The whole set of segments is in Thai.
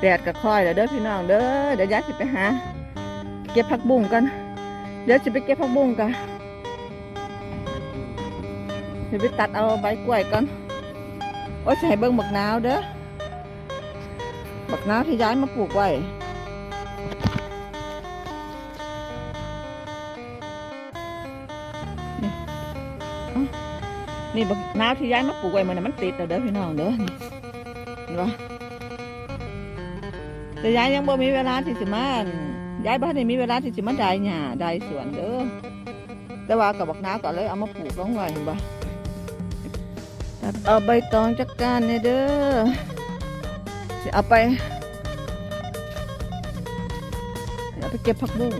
แดดก็ค่อยแล้วเด้อพี่น้องเด้อเดี๋ยวยายสิไปหา เก็บผักบุ้งกันเดี๋ยวสิไปเก็บผักบุ้งกันเดี๋ยวไปตัดเอาใบกล้วยกันโอ้ยสิให้เบิ่งบักนาวเด้อบักนาวที่ย้ายมาปลูกไว้นี่เอ้านี่บักนาวที่ย้ายมาปลูกไว้มันน่ะมันติดแล้วเด้อพี่น้องเด้อนี่เห็นปะ แต่ยายยังบ่มีเวลาที่สิมาอั่นยายบ้านนี่มีเวลาที่สิมาได้หญ้าได้สวนเด้อแต่ว่ากับบักน้าวก็เลยเอามาปลูกลงไว้เห็นบ่ตัดเอาใบตองจักการเนี่ยเด้อสิเอาไปเอาไปเก็บผักบุ้ง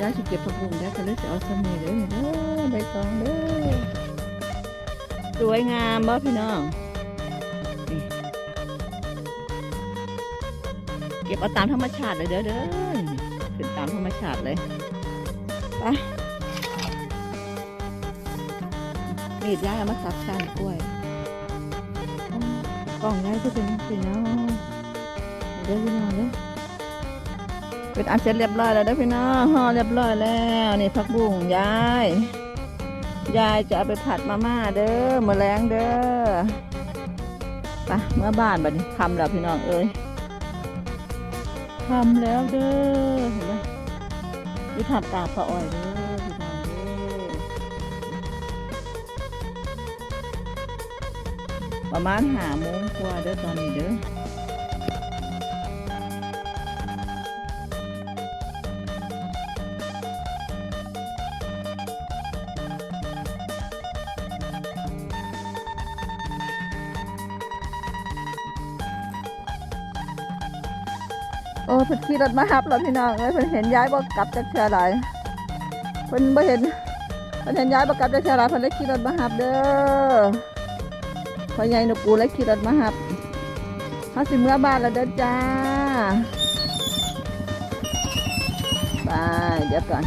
ยายสิเก็บผักบุ้งยายก็เลยจะเอาสมีเด้อเด้อใบตองเด้อสวยงามบ่พี่น้องเก็บเอาตามธรรมชาติเลยเด้อเด้อขึ้นตามธรรมชาติเลยไปมีดย้ายเอามาสับชานกล้วยกล่องย้ายก็เป็นสิเนาะเด้อพี่น้องเด้อ เป็นอันเสร็จเรียบร้อยแล้วเด้พี่น้องห่อเรียบร้อยแล้วนี่ผักบุ้งยาย ยายจะเอาไปผัดมาม่าเด้อมาแรงเด้อไปเมื่อบ้านบัดนี้คำแล้วพี่น้องเอ้ยทำแล้วเด้อเห็นไหมนี่ทำตามปลาอ้อยเด้อพี่น้องเด้อประมาณหาโมงกว่าเด้อตอนนี้เด้อ โอ้เพิ่นขี่รถมาฮับแล้วพี่น้องเอ้ยเพิ่นเห็นย้ายบ่กลับจากเชียร์ไรเพิ่นบ่เห็นเพิ่นเห็นย้ายบ่กลับจากเชียร์ไรเพิ่นเลยขี่รถมาฮับเด้อพ่อใหญ่นกกูเลยขี่รถมาฮับเฮาสิเมื่อบ้านแล้วเด้อจ้าไปเดี๋ยวก่อน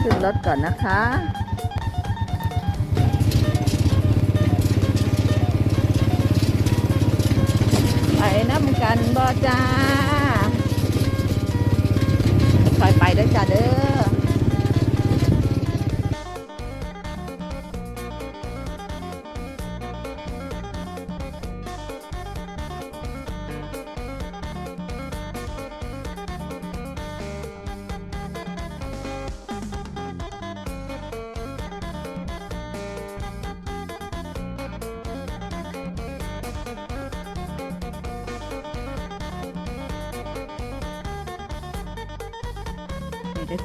ขึ้นรถก่อนนะคะ น้ำกันบ่จ้าคอยไปได้จ้าเด้อ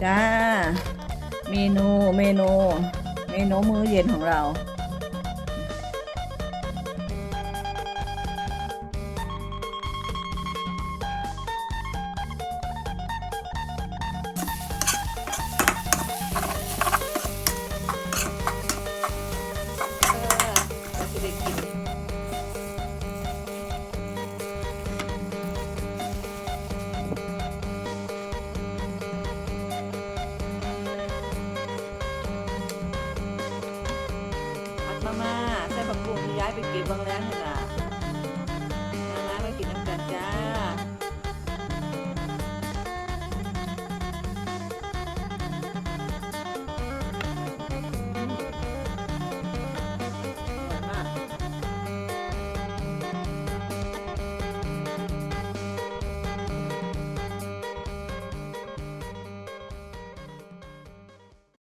จ้า เมนูเมนู เมนูมื้อเย็นของเรา ดมาม่าใส่ผักบุ้งที่ย้ายไปเก็บบางแรงนี่ล่ะ